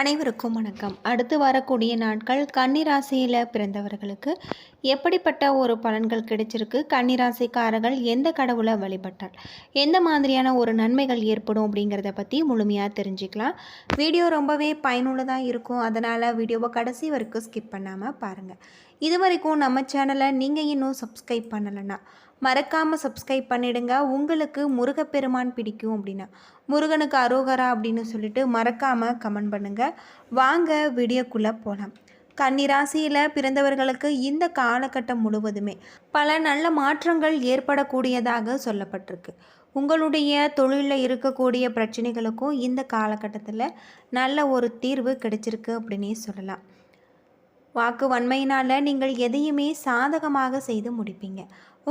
அனைவருக்கும் வணக்கம். அடுத்து வரக்கூடிய நாட்கள் கன்னிராசியில் பிறந்தவர்களுக்கு எப்படிப்பட்ட ஒரு பலன்கள் கிடைச்சிருக்கு? கன்னிராசிக்காரர்கள் எந்த கடவுளை வழிபட்டால்? எந்த மாதிரியான ஒரு நன்மைகள் ஏற்படும் அப்படிங்கிறத பற்றி முழுமையாக தெரிஞ்சுக்கலாம். வீடியோ ரொம்பவே பயனுள்ளதாக இருக்கும். அதனால் வீடியோவை கடைசி வரைக்கும் ஸ்கிப் பண்ணாமல் பாருங்கள் இது வரைக்கும் நம்ம சேனலை நீங்கள் இன்னும் சப்ஸ்கிரைப் பண்ணலைன்னா மறக்காமல் சப்ஸ்கிரைப் பண்ணிடுங்க. உங்களுக்கு முருகப்பெருமான் பிடிக்கும் அப்படின்னா முருகனுக்கு அரோகரா அப்படின்னு சொல்லிட்டு மறக்காமல் கமெண்ட் பண்ணுங்கள் வாங்க வீடியோக்குள்ளே போகலாம் கன்னிராசியில் பிறந்தவர்களுக்கு இந்த காலகட்டம் முழுவதுமே பல நல்ல மாற்றங்கள் ஏற்படக்கூடியதாக சொல்லப்பட்டிருக்கு. உங்களுடைய தொழிலில் இருக்கக்கூடிய பிரச்சனைகளுக்கும் இந்த காலகட்டத்தில் நல்ல ஒரு தீர்வு கிடைச்சிருக்கு அப்படின்னே சொல்லலாம். வாக்கு வன்மையினால் நீங்கள் எதையுமே சாதகமாக செய்து முடிப்பீங்க.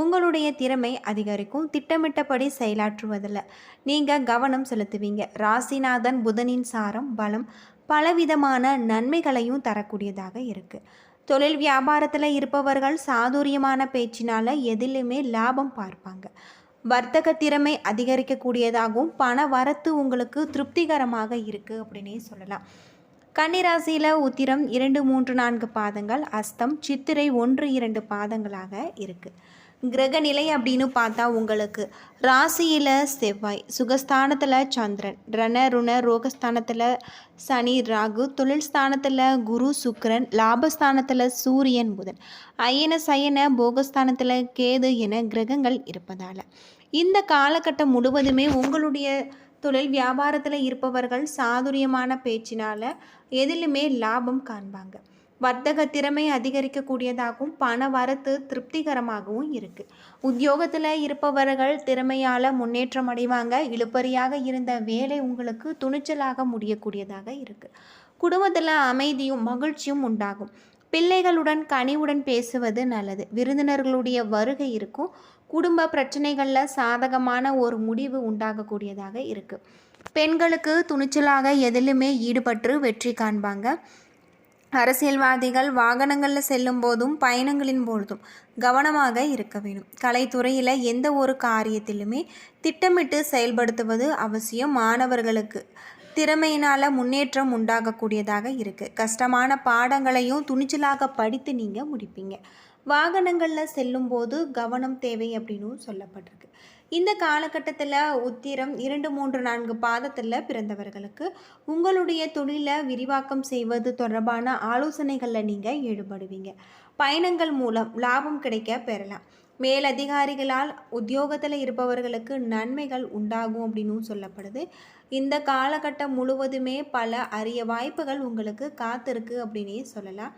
உங்களுடைய திறமை அதிகரிக்கும். திட்டமிட்டபடி செயலாற்றுவதில் நீங்கள் கவனம் செலுத்துவீங்க. ராசிநாதன் புதனின் சாரம் பலம் பலவிதமான நன்மைகளையும் தரக்கூடியதாக இருக்குது தொழில் வியாபாரத்தில் இருப்பவர்கள் சாதுரியமான பேச்சினால் எதிலுமே லாபம் பார்ப்பாங்க. வர்த்தக திறமை அதிகரிக்கக்கூடியதாகவும் பண வரத்து உங்களுக்கு திருப்திகரமாக இருக்குது அப்படின்னே சொல்லலாம். கன்னிராசியில் உத்திரம் இரண்டு மூன்று நான்கு பாதங்கள் அஸ்தம் சித்திரை ஒன்று இரண்டு பாதங்களாக இருக்குது கிரகநிலை அப்படின்னு பார்த்தா உங்களுக்கு ராசியில் செவ்வாய் சுகஸ்தானத்தில் சந்திரன் ரண ருண ரோகஸ்தானத்தில் சனி ராகு தொழில் ஸ்தானத்தில் குரு சுக்கரன் லாபஸ்தானத்தில் சூரியன் புதன். அயன சயன போகஸ்தானத்தில் கேது என கிரகங்கள் இருப்பதால். இந்த காலகட்டம் முழுவதுமே உங்களுடைய தொழில் வியாபாரத்தில் இருப்பவர்கள் சாதுரியமான பேச்சினால் எதிலுமே லாபம் காண்பாங்க. வர்த்தக திறமை அதிகரிக்கக்கூடியதாகவும் பண வரத்து திருப்திகரமாகவும் இருக்குது உத்தியோகத்தில் இருப்பவர்கள் திறமையால் முன்னேற்றம் அடைவாங்க. இழுப்பறியாக இருந்த வேலை உங்களுக்கு துணிச்சலாக முடியக்கூடியதாக இருக்குது குடும்பத்தில் அமைதியும் மகிழ்ச்சியும் உண்டாகும். பிள்ளைகளுடன் கனிவுடன் பேசுவது நல்லது. விருந்தினர்களுடைய வருகை இருக்கும். குடும்ப பிரச்சனைகளில் சாதகமான ஒரு முடிவு உண்டாகக்கூடியதாக இருக்குது பெண்களுக்கு துணிச்சலாக எதிலுமே ஈடுபட்டு வெற்றி காண்பாங்க. அரசியல்வாதிகள் வாகனங்களில் செல்லும் போதும் பயணங்களின் பொழுதும் கவனமாக இருக்க வேண்டும். கலைத்துறையில் எந்த ஒரு காரியத்திலுமே திட்டமிட்டு செயல்படுத்துவது அவசியம். மாணவர்களுக்கு திறமையினால் முன்னேற்றம் உண்டாகக்கூடியதாக இருக்குது கஷ்டமான பாடங்களையும் துணிச்சலாக படித்து நீங்கள் முடிப்பீங்க. வாகனங்களில் செல்லும்போது கவனம் தேவை அப்படின்னு சொல்லப்பட்டிருக்கு. இந்த காலகட்டத்தில் உத்திரம் இரண்டு மூன்று நான்கு பாதத்தில் பிறந்தவர்களுக்கு உங்களுடைய தொழிலை விரிவாக்கம் செய்வது தொடர்பான ஆலோசனைகளில் நீங்கள் ஈடுபடுவீங்க. பயணங்கள் மூலம் லாபம் கிடைக்க பெறலாம். மேலதிகாரிகளால் உத்தியோகத்தில் இருப்பவர்களுக்கு நன்மைகள் உண்டாகும் அப்படின்னு சொல்லப்படுது. இந்த காலகட்டம் முழுவதுமே பல அரிய வாய்ப்புகள் உங்களுக்கு காத்திருக்கு அப்படின்னே சொல்லலாம்.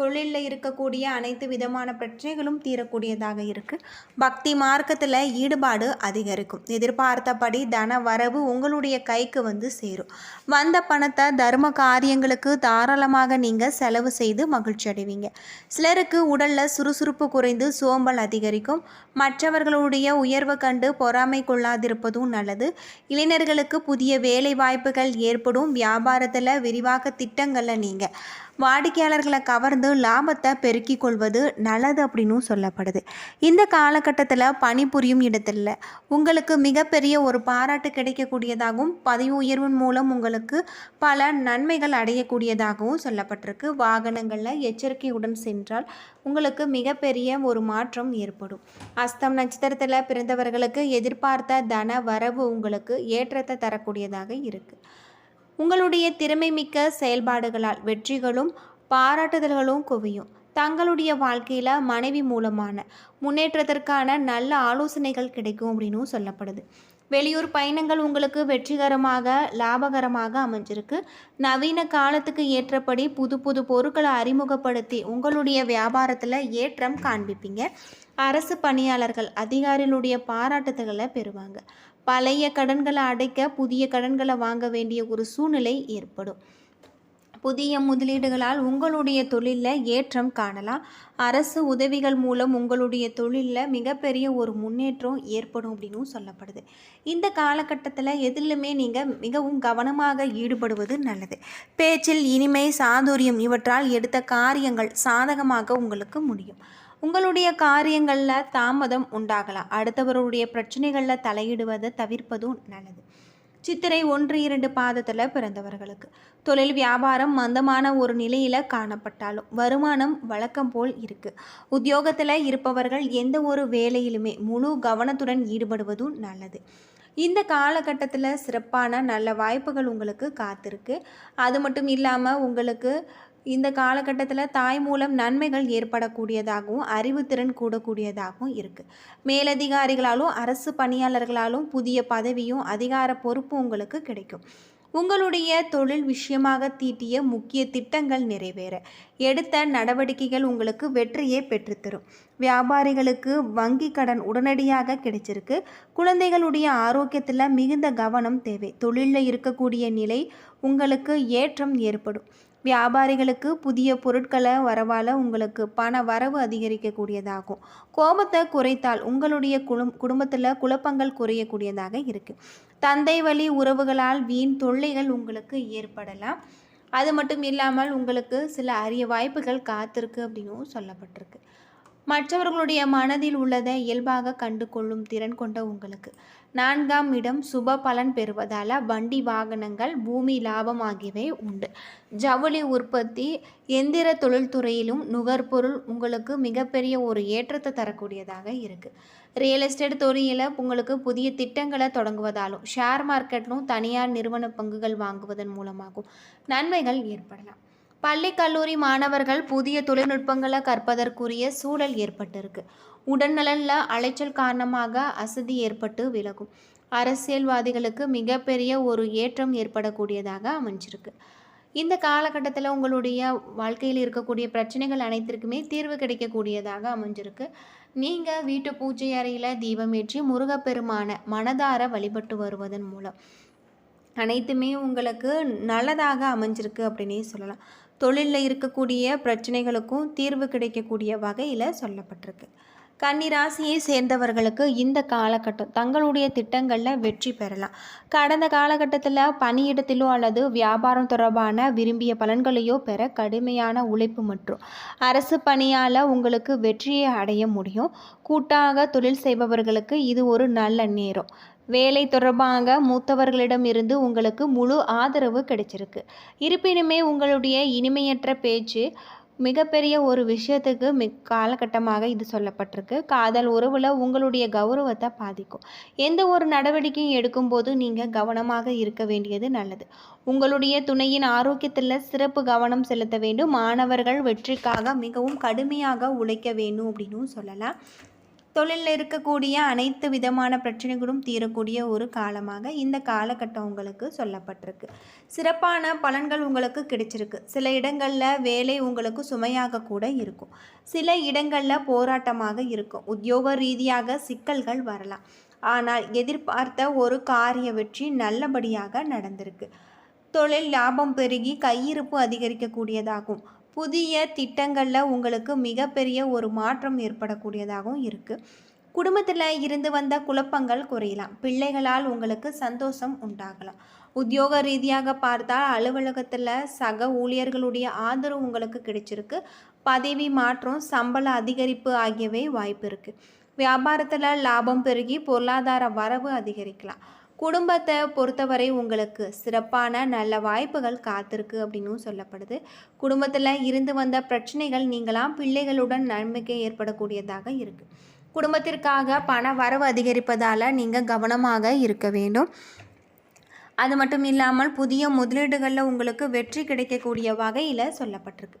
தொழிலில் இருக்கக்கூடிய அனைத்து விதமான பிரச்சனைகளும் தீரக்கூடியதாக இருக்குது பக்தி மார்க்கத்தில் ஈடுபாடு அதிகரிக்கும். எதிர்பார்த்தபடி தன வரவு உங்களுடைய கைக்கு வந்து சேரும். வந்த பணத்தை தர்ம காரியங்களுக்கு தாராளமாக நீங்கள் செலவு செய்து மகிழ்ச்சி அடைவீங்க. சிலருக்கு உடலில் சுறுசுறுப்பு குறைந்து சோம்பல் அதிகரிக்கும். மற்றவர்களுடைய உயர்வு கண்டு பொறாமை கொள்ளாதிருப்பதும் நல்லது. இளைஞர்களுக்கு புதிய வேலை வாய்ப்புகள் ஏற்படும். வியாபாரத்தில் விரிவாக்க திட்டங்களில் நீங்கள் வாடிக்கையாளர்களை கவர்ந்து லாபத்தை பெருக்கிக் கொள்வது நல்லது அப்படின்னும் சொல்லப்படுது. இந்த காலகட்டத்தில் பணிபுரியும் இடத்துல உங்களுக்கு மிகப்பெரிய ஒரு பாராட்டு கிடைக்கக்கூடியதாகவும் பதவி உயர்வின் மூலம் உங்களுக்கு பல நன்மைகள் அடையக்கூடியதாகவும் சொல்லப்பட்டிருக்கு. வாகனங்களில் எச்சரிக்கையுடன் சென்றால் உங்களுக்கு மிகப்பெரிய ஒரு மாற்றம் ஏற்படும். அஸ்தம் நட்சத்திரத்தில் பிறந்தவர்களுக்கு எதிர்பார்த்த தன வரவு உங்களுக்கு ஏற்றத்தை தரக்கூடியதாக இருக்குது உங்களுடைய திறமை மிக்க செயல்பாடுகளால் வெற்றிகளும் பாராட்டுதல்களும் குவியும். தங்களுடைய வாழ்க்கையில் மனைவி மூலமான முன்னேற்றத்திற்கான நல்ல ஆலோசனைகள் கிடைக்கும் அப்படின்னும் சொல்லப்படுது. வெளியூர் பயணங்கள் உங்களுக்கு வெற்றிகரமாக லாபகரமாக அமைஞ்சிருக்கு. நவீன காலத்துக்கு ஏற்றபடி புது புது பொருட்களை அறிமுகப்படுத்தி உங்களுடைய வியாபாரத்தில் ஏற்றம் காண்பிப்பீங்க. அரசு பணியாளர்கள் அதிகாரிகளுடைய பாராட்டுதல்களை பெறுவாங்க. பழைய கடன்களை அடைக்க புதிய கடன்களை வாங்க வேண்டிய ஒரு சூழ்நிலை ஏற்படும். புதிய முதலீடுகளால் உங்களுடைய தொழிலில் ஏற்றம் காணலாம். அரசு உதவிகள் மூலம் உங்களுடைய தொழிலில் மிகப்பெரிய ஒரு முன்னேற்றம் ஏற்படும் அப்படின்னும் சொல்லப்படுது. இந்த காலகட்டத்தில் எதிலுமே நீங்கள் மிகவும் கவனமாக ஈடுபடுவது நல்லது. பேச்சில் இனிமை சாதுரியம் இவற்றால் எடுத்த காரியங்கள் சாதகமாக உங்களுக்கு முடியும். உங்களுடைய காரியங்களில் தாமதம் உண்டாகலாம். அடுத்தவருடைய பிரச்சனைகளில் தலையிடுவதை தவிர்ப்பதும் நல்லது. சித்திரை ஒன்று இரண்டு பாதத்தில் பிறந்தவர்களுக்கு. தொழில் வியாபாரம் மந்தமான ஒரு நிலையில் காணப்பட்டாலும் வருமானம் வழக்கம் போல் இருக்குது உத்தியோகத்தில் இருப்பவர்கள் எந்த ஒரு வேலையிலுமே முழு கவனத்துடன் ஈடுபடுவதும் நல்லது. இந்த காலகட்டத்தில் சிறப்பான நல்ல வாய்ப்புகள் உங்களுக்கு காத்திருக்கு. அது மட்டும் இல்லாமல் உங்களுக்கு இந்த காலகட்டத்தில் தாய் மூலம் நன்மைகள் ஏற்படக்கூடியதாகவும் அறிவுத்திறன் கூடக்கூடியதாகவும் இருக்குது மேலதிகாரிகளாலும் அரசு பணியாளர்களாலும் புதிய பதவியும் அதிகார பொறுப்பும் உங்களுக்கு கிடைக்கும். உங்களுடைய தொழில் விஷயமாக தீட்டிய முக்கிய திட்டங்கள் நிறைவேற. எடுத்த நடவடிக்கைகள் உங்களுக்கு வெற்றியை பெற்றுத்தரும். வியாபாரிகளுக்கு வங்கி கடன் உடனடியாக கிடைச்சிருக்கு. குழந்தைகளுடைய ஆரோக்கியத்தில் மிகுந்த கவனம் தேவை. தொழிலில் இருக்கக்கூடிய நிலை உங்களுக்கு ஏற்றம் ஏற்படும். வியாபாரிகளுக்கு புதிய பொருட்களை வரவால் உங்களுக்கு பண வரவு அதிகரிக்கக்கூடியதாகும். கோபத்தை குறைத்தால் உங்களுடைய குடும் குடும்பத்தில் குழப்பங்கள் குறையக்கூடியதாக இருக்குது தந்தை வழி உறவுகளால் வீண் தொல்லைகள் உங்களுக்கு ஏற்படலாம். அது மட்டும் இல்லாமல் உங்களுக்கு சில அரிய வாய்ப்புகள் காத்திருக்கு அப்படின்னும் சொல்லப்பட்டிருக்கு. மற்றவர்களுடைய மனதில் உள்ளதை இயல்பாக கண்டு கொள்ளும் திறன் கொண்ட உங்களுக்கு. நான்காம் இடம் சுப பலன் பெறுவதால் வண்டி வாகனங்கள் பூமி லாபம் ஆகியவை உண்டு. ஜவுளி உற்பத்தி எந்திர தொழில்துறையிலும் நுகர்பொருள் உங்களுக்கு மிகப்பெரிய ஒரு ஏற்றத்தை தரக்கூடியதாக இருக்குது ரியல் எஸ்டேட் துறையில் உங்களுக்கு புதிய திட்டங்களை தொடங்குவதாலும் ஷேர் மார்க்கெட்லும் தனியார் நிறுவன பங்குகள் வாங்குவதன் மூலமாகவும் நன்மைகள் ஏற்படலாம். பள்ளி கல்லூரி மாணவர்கள் புதிய தொழில்நுட்பங்களை கற்பதற்குரிய சூழல் ஏற்பட்டிருக்கு. உடல்நலனில் அலைச்சல் காரணமாக அசதி ஏற்பட்டு விலகும். அரசியல்வாதிகளுக்கு மிகப்பெரிய ஒரு ஏற்றம் ஏற்படக்கூடியதாக அமைஞ்சிருக்கு. இந்த காலகட்டத்தில் உங்களுடைய வாழ்க்கையில் இருக்கக்கூடிய பிரச்சனைகள் அனைத்திற்குமே தீர்வு கிடைக்கக்கூடியதாக அமைஞ்சிருக்கு. நீங்கள் வீட்டு பூஜை அறையில் தீபமேற்றி முருகப்பெருமான மனதார வழிபட்டு வருவதன் மூலம் அனைத்துமே உங்களுக்கு நல்லதாக அமைஞ்சிருக்கு அப்படின்னே சொல்லலாம். தொழிலில் இருக்கக்கூடிய பிரச்சனைகளுக்கும் தீர்வு கிடைக்கக்கூடிய வகையில் சொல்லப்பட்டிருக்கு. கன்னிராசியை சேர்ந்தவர்களுக்கு இந்த காலகட்டம் தங்களுடைய திட்டங்களில் வெற்றி பெறலாம். கடந்த காலகட்டத்தில் பணியிடத்திலோ அல்லது வியாபாரம் தொடர்பான விரும்பிய பலன்களையோ பெற கடுமையான உழைப்பு மற்றும் அரசு பணியால் உங்களுக்கு வெற்றியை அடைய முடியும். கூட்டாக தொழில் செய்பவர்களுக்கு இது ஒரு நல்ல நேரம். வேலை தொடர்பாக மூத்தவர்களிடம் இருந்து உங்களுக்கு முழு ஆதரவு கிடைச்சிருக்கு. இருப்பினுமே உங்களுடைய இனிமையற்ற பேச்சு மிகப்பெரிய ஒரு விஷயத்துக்கு மி காலகட்டமாக இது சொல்லப்பட்டிருக்கு. காதல் உறவில் உங்களுடைய கௌரவத்தை பாதிக்கும். எந்த ஒரு நடவடிக்கையும் எடுக்கும்போது நீங்கள் கவனமாக இருக்க வேண்டியது நல்லது. உங்களுடைய துணையின் ஆரோக்கியத்தில் சிறப்பு கவனம் செலுத்த வேண்டும். மாணவர்கள் வெற்றிக்காக மிகவும் கடுமையாக உழைக்க வேண்டும் அப்படின்னு சொல்லலாம். தொழிலில் இருக்கக்கூடிய அனைத்து விதமான பிரச்சனைகளும் தீரக்கூடிய ஒரு காலமாக இந்த காலகட்டம் உங்களுக்கு சொல்லப்பட்டிருக்கு. சிறப்பான பலன்கள் உங்களுக்கு கிடைச்சிருக்கு. சில இடங்களில் வேலை உங்களுக்கு சுமையாக கூட இருக்கும். சில இடங்களில் போராட்டமாக இருக்கும். உத்தியோக ரீதியாக சிக்கல்கள் வரலாம். ஆனால் எதிர்பார்த்த ஒரு காரிய வெற்றி நல்லபடியாக நடந்திருக்கு. தொழில் லாபம் பெருகி கையிருப்பு அதிகரிக்கக்கூடியதாகும். புதிய திட்டங்களில் உங்களுக்கு மிகப்பெரிய ஒரு மாற்றம் ஏற்படக்கூடியதாகவும் இருக்குது குடும்பத்தில் இருந்து வந்த குழப்பங்கள் குறையலாம். பிள்ளைகளால் உங்களுக்கு சந்தோஷம் உண்டாகலாம். உத்தியோக ரீதியாக பார்த்தால் அலுவலகத்தில் சக ஊழியர்களுடைய ஆதரவு உங்களுக்கு கிடைச்சிருக்கு. பதவி மாற்றம் சம்பள அதிகரிப்பு ஆகியவை வாய்ப்பு இருக்குது வியாபாரத்தில் லாபம் பெருகி பொருளாதார வரவு அதிகரிக்கலாம். குடும்பத்தை பொறுத்தவரை உங்களுக்கு சிறப்பான நல்ல வாய்ப்புகள் காத்திருக்கு அப்படின்னும் சொல்லப்படுது. குடும்பத்தில் இருந்து வந்த பிரச்சனைகள் நீங்களாம் பிள்ளைகளுடன் நன்மைக்கு ஏற்படக்கூடியதாக இருக்குது குடும்பத்திற்காக பண வரவு அதிகரிப்பதால் நீங்கள் கவனமாக இருக்க வேண்டும். அது மட்டும் இல்லாமல் புதிய முதலீடுகளில் உங்களுக்கு வெற்றி கிடைக்கக்கூடிய வகையில் சொல்லப்பட்டிருக்கு.